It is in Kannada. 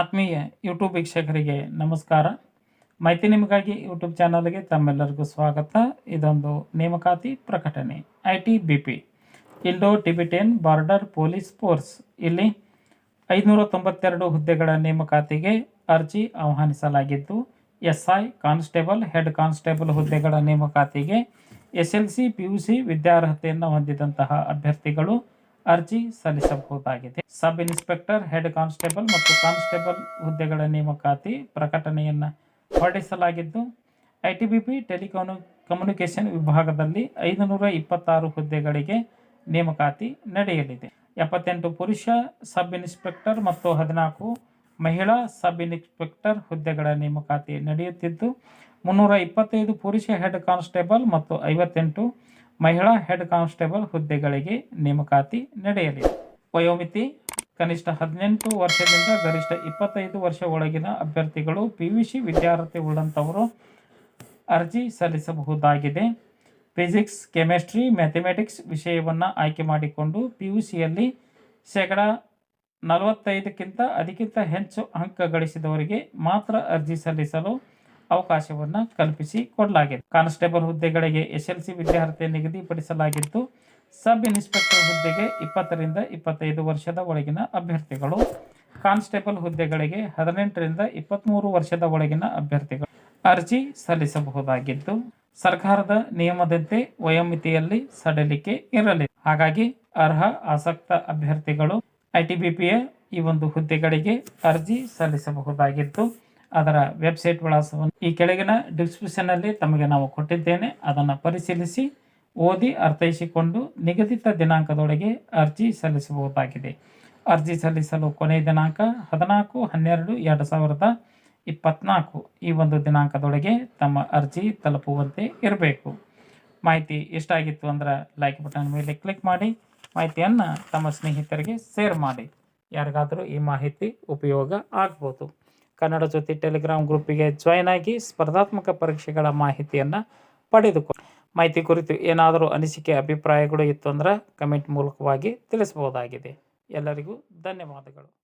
ಆತ್ಮೀಯ ಯೂಟ್ಯೂಬ್ ವೀಕ್ಷಕರಿಗೆ ನಮಸ್ಕಾರ. ಮಾಹಿತಿ ನಿಮಗಾಗಿ ಯೂಟ್ಯೂಬ್ ಚಾನಲ್ಗೆ ತಮ್ಮೆಲ್ಲರಿಗೂ ಸ್ವಾಗತ. ಇದೊಂದು ನೇಮಕಾತಿ ಪ್ರಕಟಣೆ. I T B P Indo Tibetan border police force ಇಲ್ಲಿ ಐದುನೂರ ತೊಂಬತ್ತೆರಡು ಹುದ್ದೆಗಳ ನೇಮಕಾತಿಗೆ ಅರ್ಜಿ ಆಹ್ವಾನಿಸಲಾಗಿದ್ದು S I constable, head constable ಹುದ್ದೆಗಳ ನೇಮಕಾತಿಗೆ S L C P U C ವಿದ್ಯಾರ್ಹತೆಯನ್ನು ಹೊಂದಿದಂತಹ ಅಭ್ಯರ್ಥಿಗಳು ಅರ್ಜಿ ಸಲ್ಲಿಸಬಹುದಾಗಿದೆ. ಸಬ್ ಇನ್ಸ್ಪೆಕ್ಟರ್, ಹೆಡ್ ಕಾನ್ಸ್ಟೇಬಲ್ ಮತ್ತು ಕಾನ್ಸ್ಟೇಬಲ್ ಹುದ್ದೆಗಳ ನೇಮಕಾತಿ ಪ್ರಕಟಣೆಯನ್ನು ಹೊರಡಿಸಲಾಗಿದ್ದು, ಐ ಟಿ ಟೆಲಿಕಾನು ಕಮ್ಯುನಿಕೇಷನ್ ವಿಭಾಗದಲ್ಲಿ ಐದುನೂರ ಇಪ್ಪತ್ತಾರು ಹುದ್ದೆಗಳಿಗೆ ನೇಮಕಾತಿ ನಡೆಯಲಿದೆ. ಎಪ್ಪತ್ತೆಂಟು ಪುರುಷ ಸಬ್ ಇನ್ಸ್ಪೆಕ್ಟರ್ ಮತ್ತು ಹದಿನಾಲ್ಕು ಮಹಿಳಾ ಸಬ್ ಇನ್ಸ್ಪೆಕ್ಟರ್ ಹುದ್ದೆಗಳ ನೇಮಕಾತಿ ನಡೆಯುತ್ತಿದ್ದು, ಮುನ್ನೂರ ಇಪ್ಪತ್ತೈದು ಪುರುಷ ಹೆಡ್ ಕಾನ್ಸ್ಟೇಬಲ್ ಮತ್ತು ಐವತ್ತೆಂಟು ಮಹಿಳಾ ಹೆಡ್ ಕಾನ್ಸ್ಟೇಬಲ್ ಹುದ್ದೆಗಳಿಗೆ ನೇಮಕಾತಿ ನಡೆಯಲಿದೆ. ವಯೋಮಿತಿ ಕನಿಷ್ಠ ಹದಿನೆಂಟು ವರ್ಷದಿಂದ ಗರಿಷ್ಠ ಇಪ್ಪತ್ತೈದು ವರ್ಷ ಒಳಗಿನ ಅಭ್ಯರ್ಥಿಗಳು ಪಿ ಯು ಸಿ ವಿದ್ಯಾರ್ಥಿ ಉಳ್ಳಂಥವರು ಅರ್ಜಿ ಸಲ್ಲಿಸಬಹುದಾಗಿದೆ. ಫಿಸಿಕ್ಸ್, ಕೆಮಿಸ್ಟ್ರಿ, ಮ್ಯಾಥಮೆಟಿಕ್ಸ್ ವಿಷಯವನ್ನು ಆಯ್ಕೆ ಮಾಡಿಕೊಂಡು ಪಿ ಯು ಸಿಯಲ್ಲಿ ಶೇಕಡ ನಲವತ್ತೈದಕ್ಕಿಂತ ಅದಕ್ಕಿಂತ ಹೆಚ್ಚು ಅಂಕ ಗಳಿಸಿದವರಿಗೆ ಮಾತ್ರ ಅರ್ಜಿ ಸಲ್ಲಿಸಲು ಅವಕಾಶವನ್ನು ಕಲ್ಪಿಸಿ ಕೊಡಲಾಗಿದೆ. ಕಾನ್ಸ್ಟೇಬಲ್ ಹುದ್ದೆಗಳಿಗೆ ಎಸ್ ಎಲ್ ಸಿ ವಿದ್ಯಾರ್ಥಿ ನಿಗದಿಪಡಿಸಲಾಗಿದ್ದು, ಸಬ್ ಇನ್ಸ್ಪೆಕ್ಟರ್ ಹುದ್ದೆಗೆ ಇಪ್ಪತ್ತರಿಂದ ಇಪ್ಪತ್ತೈದು ವರ್ಷದ ಒಳಗಿನ ಅಭ್ಯರ್ಥಿಗಳು, ಕಾನ್ಸ್ಟೇಬಲ್ ಹುದ್ದೆಗಳಿಗೆ ಹದಿನೆಂಟರಿಂದ ಇಪ್ಪತ್ತ್ಮೂರು ವರ್ಷದ ಒಳಗಿನ ಅಭ್ಯರ್ಥಿಗಳು ಅರ್ಜಿ ಸಲ್ಲಿಸಬಹುದಾಗಿದ್ದು, ಸರ್ಕಾರದ ನಿಯಮದಂತೆ ವಯೋಮಿತಿಯಲ್ಲಿ ಸಡಿಲಿಕೆ ಇರಲಿದೆ ಹಾಗಾಗಿ ಅರ್ಹ, ಆಸಕ್ತ ಅಭ್ಯರ್ಥಿಗಳು, ಐ ಟಿ ಬಿ ಪಿಯ ಈ ಒಂದು ಹುದ್ದೆಗಳಿಗೆ ಅರ್ಜಿ ಸಲ್ಲಿಸಬಹುದಾಗಿದ್ದು ಅದರ ವೆಬ್ಸೈಟ್ ವಿಳಾಸವನ್ನು ಈ ಕೆಳಗಿನ ಡಿಸ್ಕ್ರಿಪ್ಷನ್ನಲ್ಲಿ ತಮಗೆ ನಾವು ಕೊಟ್ಟಿದ್ದೇನೆ. ಅದನ್ನು ಪರಿಶೀಲಿಸಿ, ಓದಿ ಅರ್ಥೈಸಿಕೊಂಡು ನಿಗದಿತ ದಿನಾಂಕದೊಳಗೆ ಅರ್ಜಿ ಸಲ್ಲಿಸಬಹುದಾಗಿದೆ. ಅರ್ಜಿ ಸಲ್ಲಿಸಲು ಕೊನೆಯ ದಿನಾಂಕ ಹದಿನಾಲ್ಕು, ಹನ್ನೆರಡು, ಎರಡು ಸಾವಿರದ ಇಪ್ಪತ್ನಾಲ್ಕು. ಈ ಒಂದು ದಿನಾಂಕದೊಳಗೆ ತಮ್ಮ ಅರ್ಜಿ ತಲುಪುವಂತೆ ಇರಬೇಕು. ಮಾಹಿತಿ ಎಷ್ಟಾಗಿತ್ತು ಅಂದ್ರೆ ಲೈಕ್ ಬಟನ್ ಮೇಲೆ ಕ್ಲಿಕ್ ಮಾಡಿ. ಮಾಹಿತಿಯನ್ನು ತಮ್ಮ ಸ್ನೇಹಿತರಿಗೆ ಶೇರ್ ಮಾಡಿ. ಯಾರಿಗಾದರೂ ಈ ಮಾಹಿತಿ ಉಪಯೋಗ ಆಗ್ಬೋದು. ಕನ್ನಡ ಜೊತೆ ಟೆಲಿಗ್ರಾಮ್ ಗ್ರೂಪಿಗೆ ಜಾಯ್ನ್ ಆಗಿ ಸ್ಪರ್ಧಾತ್ಮಕ ಪರೀಕ್ಷೆಗಳ ಮಾಹಿತಿಯನ್ನು ಪಡೆದುಕೊ ಮಾಹಿತಿ ಕುರಿತು ಏನಾದರೂ ಅನಿಸಿಕೆ, ಅಭಿಪ್ರಾಯಗಳು ಇತ್ತು ಅಂದ್ರೆ ಕಮೆಂಟ್ ಮೂಲಕವಾಗಿ ತಿಳಿಸಬಹುದಾಗಿದೆ. ಎಲ್ಲರಿಗೂ ಧನ್ಯವಾದಗಳು.